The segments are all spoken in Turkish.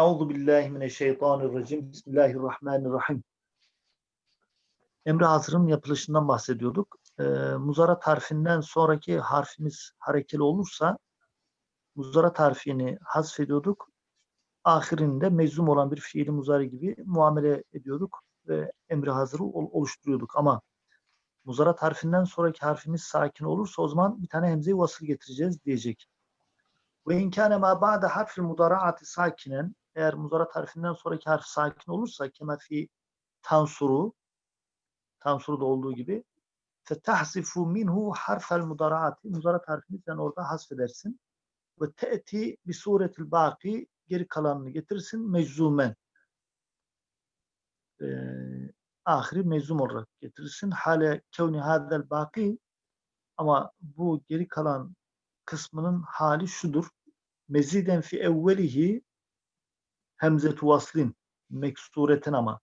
Euzu billahi mineşşeytanirracim. Bismillahirrahmanirrahim. Emre hazırın yapılışından bahsediyorduk. Ee, muzarat harfinden sonraki harfimiz harekeli olursa muzarat harfini hasfediyorduk. Ahirinde meczum olan bir fiili muzari gibi muamele ediyorduk ve emri hazırı ol- oluşturuyorduk. Ama muzarat harfinden sonraki harfimiz sakin olursa o zaman bir tane hemze-i vasıl getireceğiz diyecek. Ve inkâne mâ ba'de harfil mudaraati sakinen eğer muzarat harfinden sonraki harf sakin olursa kema fi tansuru tansuruda olduğu gibi fetahzifu minhu harfel mudaraati. Muzarat harfini sen orada hasfedersin. Ve te'ti bi suretil baki geri kalanını getirsin meczumen. Ee, ahiri meczum olarak getirirsin. Hale kevni hadel baki ama bu geri kalan kısmının hali şudur. Meziden fi evvelihi hemzetu vaslin meksureten ama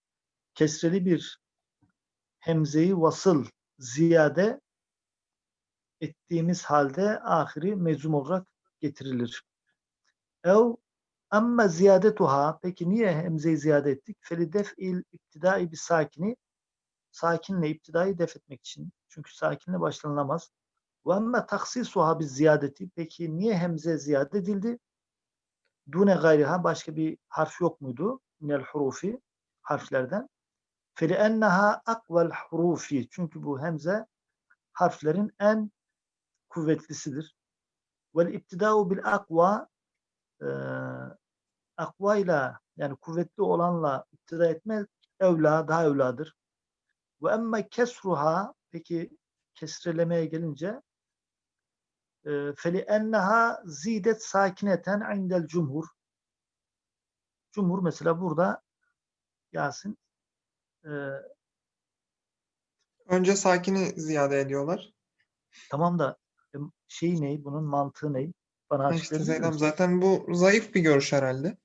kesreli bir hemzeyi vasıl ziyade ettiğimiz halde ahiri meczum olarak getirilir. Ev amma ziyadetuha peki niye hemzeyi ziyade ettik? Feli def'il iptidai bir sakini sakinle iptidayı def etmek için. Çünkü sakinle başlanılamaz. Ve amma taksisuha bir ziyadeti peki niye hemze ziyade edildi? Dune gayriha başka bir harf yok muydu? Minel hurufi harflerden. Feli enneha akvel hurufi. Çünkü bu hemze harflerin en kuvvetlisidir. Vel iptidau bil akva e, akvayla yani kuvvetli olanla iptida etmek evla daha evladır. Ve emme kesruha peki kesrelemeye gelince e, feli enneha zidet sakineten indel cumhur. Cumhur mesela burada Yasin e, Önce sakini ziyade ediyorlar. tamam da e, şey ne? Bunun mantığı ne? Bana Ha İşte açıklayabilir Zeynep misin? zaten bu zayıf bir görüş herhalde.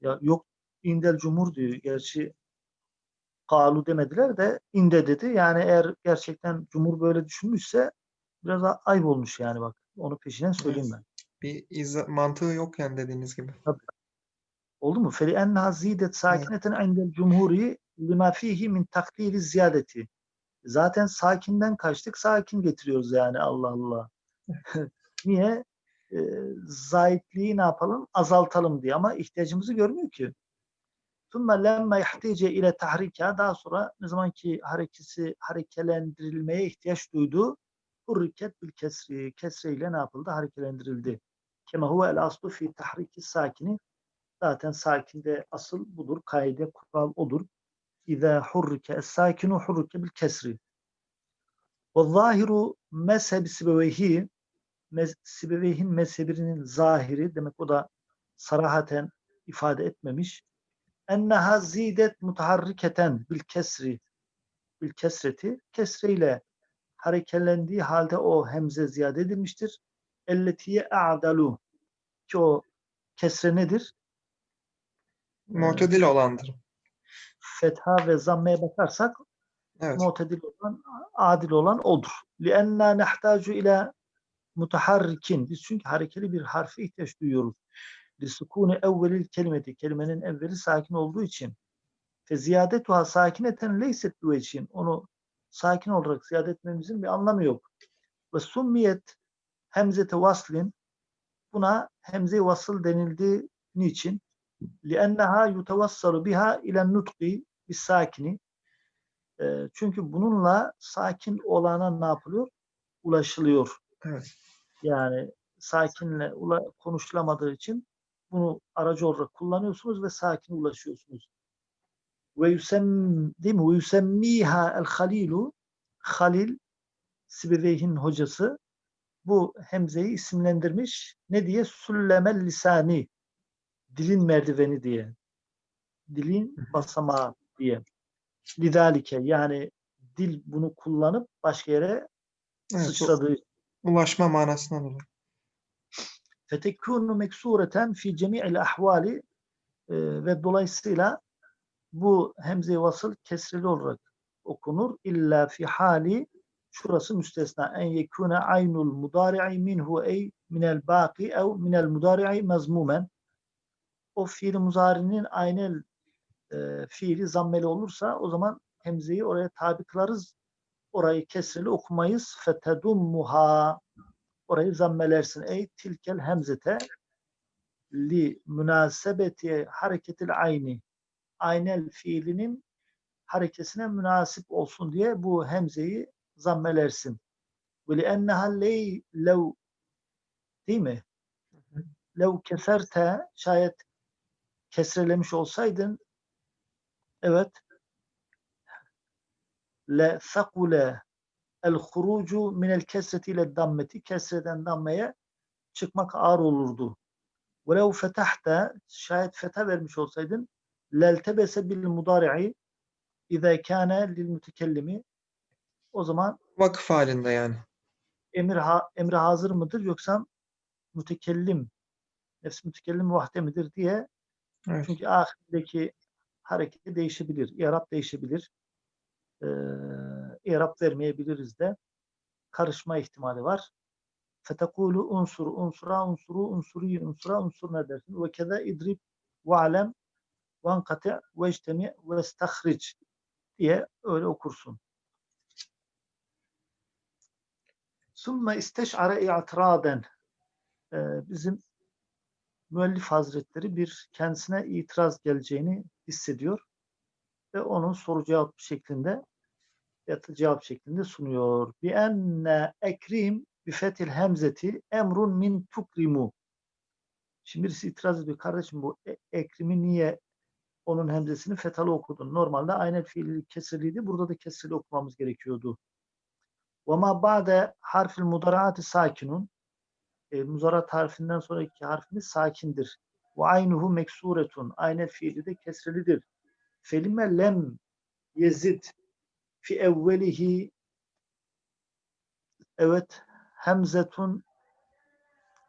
Ya yok indel cumhur diyor. Gerçi kalu demediler de inde dedi. Yani eğer gerçekten cumhur böyle düşünmüşse biraz a- ayıp olmuş yani bak. Onu peşinden söyleyeyim ben. Bir izah, mantığı yok yani dediğiniz gibi. Oldu mu? Feli enna zidet sakineten indel cumhuri lima fihi min takdiri ziyadeti. Zaten sakinden kaçtık. Sakin getiriyoruz yani Allah Allah. Niye? Ee, zayitliği ne yapalım? Azaltalım diye ama ihtiyacımızı görmüyor ki. ثُمَّ لَمَّا يَحْتِيجَ ile tahrika daha sonra ne zaman ki harekesi harekelendirilmeye ihtiyaç duydu hurriket bil kesri kesreyle ne yapıldı? Harekelendirildi. Kema huve el aslu fi tahriki sakini zaten sakinde asıl budur. Kaide kural odur. İza hurrike es sakinu hurrike bil kesri. Ve zahiru mezhebi sibeveyhi mez, Sibeveyh'in mezhebinin zahiri demek o da sarahaten ifade etmemiş. Enneha zidet mutaharriketen bil kesri bil kesreti kesreyle harekelendiği halde o hemze ziyade edilmiştir. Elletiye a'dalu ki o kesre nedir? Mu'tedil olandır. Fetha ve zammeye bakarsak Evet. mu'tedil olan, adil olan odur. لِأَنَّا نَحْتَاجُ ila mutaharrikin. Biz çünkü harekeli bir harfe ihtiyaç duyuyoruz. لِسُكُونِ evvelil kelimeti. Kelimenin evveli sakin olduğu için. Fe ziyadetuha sakineten leyset için. Onu sakin olarak ziyade etmemizin bir anlamı yok. Ve summiyet hemzete vaslin. Buna hemze vasıl denildiği niçin? لِأَنَّهَا يُتَوَسَّلُ biha ile nutki bis sakini. Ee, Çünkü bununla sakin olana ne yapılıyor? Ulaşılıyor. Evet. Yani sakinle ula- konuşulamadığı için bunu aracı olarak kullanıyorsunuz ve sakin ulaşıyorsunuz. Ve yusem değil mi? Ve yusemmiha el halilu Halil Sibeveyh'in hocası bu hemzeyi isimlendirmiş. Ne diye? Süllemel lisani dilin merdiveni diye. Dilin basamağı diye. Lidalike yani dil bunu kullanıp başka yere Evet, sıçradığı ulaşma manasına dolayı. fetekûnu meksureten fi cemi'il ahvali ve dolayısıyla bu hemze-i vasıl kesreli olarak okunur. İlla fi hali şurası müstesna en yekûne aynul mudari'i minhu ey minel baki ev minel mudari'i mezmumen o fiili muzarinin aynel e, fiili zammeli olursa o zaman hemzeyi oraya tabi kılarız. Orayı kesreli okumayız. Fetedummuha orayı zammelersin. Ey tilkel hemzete li münasebeti hareketil ayni aynel fiilinin harekesine münasip olsun diye bu hemzeyi zammelersin. Li enneha ley lev değil mi? Lev keserte şayet kesrelemiş olsaydın evet le sakule el hurucu minel kesreti ile dammeti kesreden dammeye çıkmak ağır olurdu. Ve lev fetahte şayet fetha vermiş olsaydın leltebese bil mudari'i İza kâne lil mütekellimi o zaman Vakıf halinde yani. emir ha, emri hazır mıdır yoksa mütekellim nefs mütekellim vahde midir diye Evet. çünkü ahirdeki hareketi değişebilir. İrab değişebilir. Ee, İrab vermeyebiliriz de. Karışma ihtimali var. Fetekulu unsur unsura unsuru unsuri unsura unsur ne dersin? Ve keda idrib ve alem ve ankati ve ectemi ve istahric diye öyle okursun. Sümme isteş'are i'tiraden Ee, bizim müellif hazretleri bir kendisine itiraz geleceğini hissediyor ve onun soru cevap şeklinde ya da cevap şeklinde sunuyor. Bi enne ekrim bi fetil hemzeti emrun min tukrimu. Şimdi birisi itiraz ediyor. Kardeşim bu e- ekrimi niye onun hemzesini fetalı okudun? Normalde aynı fiili kesirliydi. Burada da kesirli okumamız gerekiyordu. Ve ma ba'de harfil mudaraati sakinun. E, muzarat harfinden sonraki harfimiz sakindir. Ve aynuhu meksuretun. Aynı fiili de kesrelidir. Felime lem yezid fi evvelihi evet hemzetun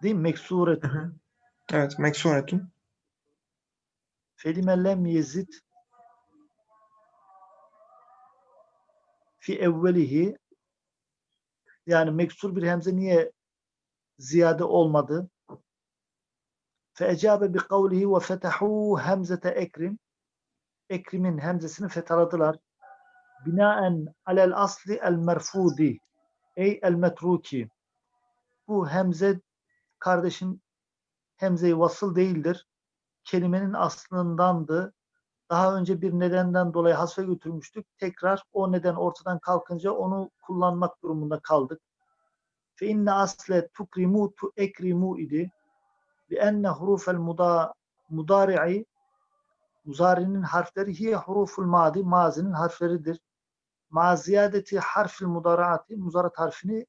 değil Meksuretun. Evet. Meksuretun. Felime lem yezid fi evvelihi yani meksur bir hemze niye ziyade olmadı? Feecabe bi kavlihi ve fetahu hemzete ekrim Ekrim'in hemzesini fethaladılar. Binaen alel asli el merfudi ey el metruki bu hemze kardeşim hemze-i vasıl değildir. Kelimenin aslındandı. Daha önce bir nedenden dolayı hasfe götürmüştük. Tekrar o neden ortadan kalkınca onu kullanmak durumunda kaldık. Fe inne asle tukrimu tu ekrimu idi. Bi enne hurufel muda, mudari'i muzarinin harfleri hiye huruful madi mazinin harfleridir. Ma ziyadeti harfil mudaraati muzarat harfini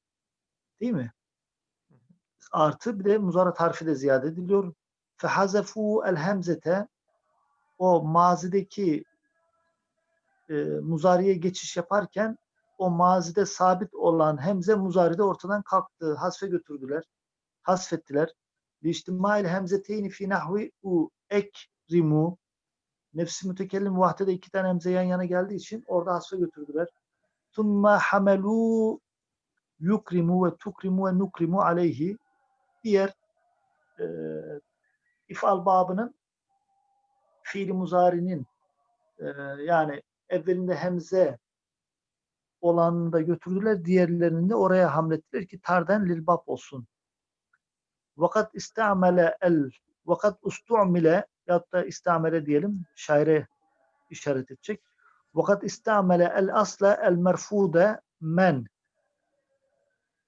değil mi? Artı bir de muzarat harfi de ziyade ediliyor. Fehazefu el hemzete o mazideki e, muzariye geçiş yaparken o mazide sabit olan hemze muzaride ortadan kalktı. Hasfe götürdüler. Hasfettiler. Biiştimail hemzeteyni fi nahvi u ekrimu nefsi mütekellim vahdede iki tane hemze yan yana geldiği için orada hasfe götürdüler. Thumme hamelu yukrimu ve tukrimu ve nukrimu aleyhi diğer e, ifal babının fiili muzarinin e, yani evvelinde hemze olanını da götürdüler. Diğerlerini de oraya hamlettiler ki tarden lilbab olsun. Vakat istamele el vakat ustu'mile ya da istamele diyelim şaire işaret edecek. Vakat istamele el asla el merfude men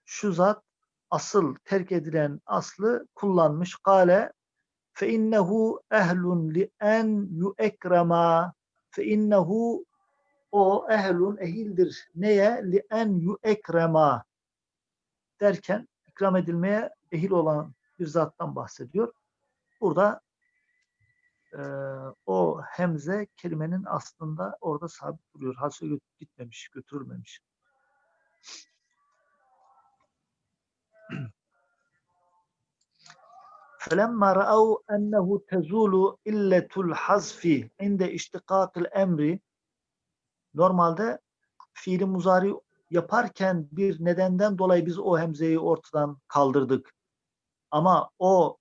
şu zat asıl terk edilen aslı kullanmış. Kale li en yuekrema fe innehu o ehlun ehildir. Neye? En yuekrema derken ikram edilmeye ehil olan bir zattan bahsediyor. Burada e, o hemze kelimenin aslında orada sabit duruyor. Hasre gitmemiş, götürülmemiş. فلما رأوا أنه تزول إلة الحذف عند اشتقاق الأمر normalde fiili muzari yaparken bir nedenden dolayı biz o hemzeyi ortadan kaldırdık. Ama o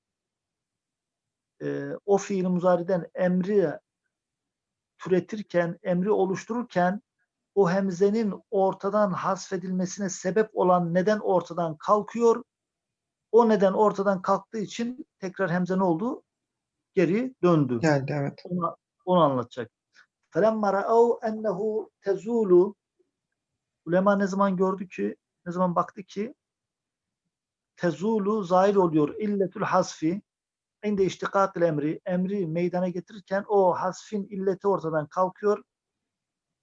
e, e, o fiil muzariden emri türetirken, emri oluştururken o hemzenin ortadan hasfedilmesine sebep olan neden ortadan kalkıyor. O neden ortadan kalktığı için tekrar hemze ne oldu? Geri döndü. Geldi evet. Onu, onu anlatacak. فَلَمَّا رَأَوْا اَنَّهُ تَزُولُ Ulema ne zaman gördü ki, ne zaman baktı ki tezulu zahir oluyor illetül hasfi inde iştikakil emri emri meydana getirirken o hasfin illeti ortadan kalkıyor.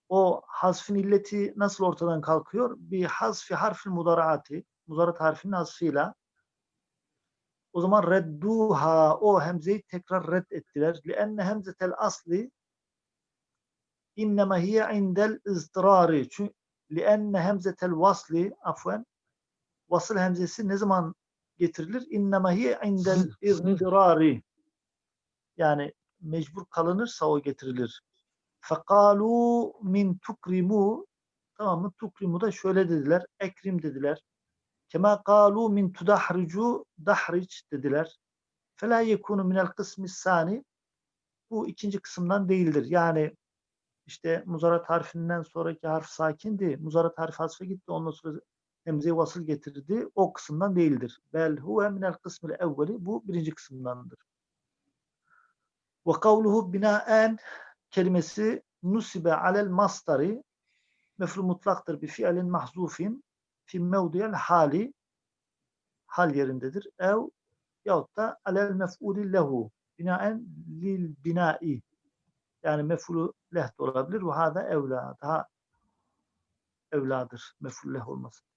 O hasfin illeti nasıl ortadan kalkıyor? Bir hasfi harfin mudaraati mudarat harfinin hasfiyle o zaman redduha o hemzeyi tekrar red ettiler. Lienne hemzetel asli innema hiye indel ızdırari. Çünkü lienne hemzetel vasli afven vasıl hemzesi ne zaman getirilir? İnnema hiye indel ızdırari. Yani mecbur kalınırsa o getirilir. Fekalu min tukrimu tamam mı? Tukrimu da şöyle dediler. Ekrim dediler. Kema kalu min tudahricu dahric dediler. Fela yekunu minel kısmi sani bu ikinci kısımdan değildir. Yani işte muzarat harfinden sonraki harf sakindi. Muzarat harfi hasfe gitti. Ondan sonra hemze vasıl getirdi. O kısımdan değildir. Bel huve minel kısmil evveli. Bu birinci kısımdandır. Ve kavluhu binaen kelimesi nusibe alel mastari mefru mutlaktır bi fiilin mahzufin fi mevdiyel hali hal yerindedir. Ev yahut da alel mef'uli lehu binaen lil binai yani mef'ulu leh de olabilir. Ve hada evla daha evladır mef'ul leh olması.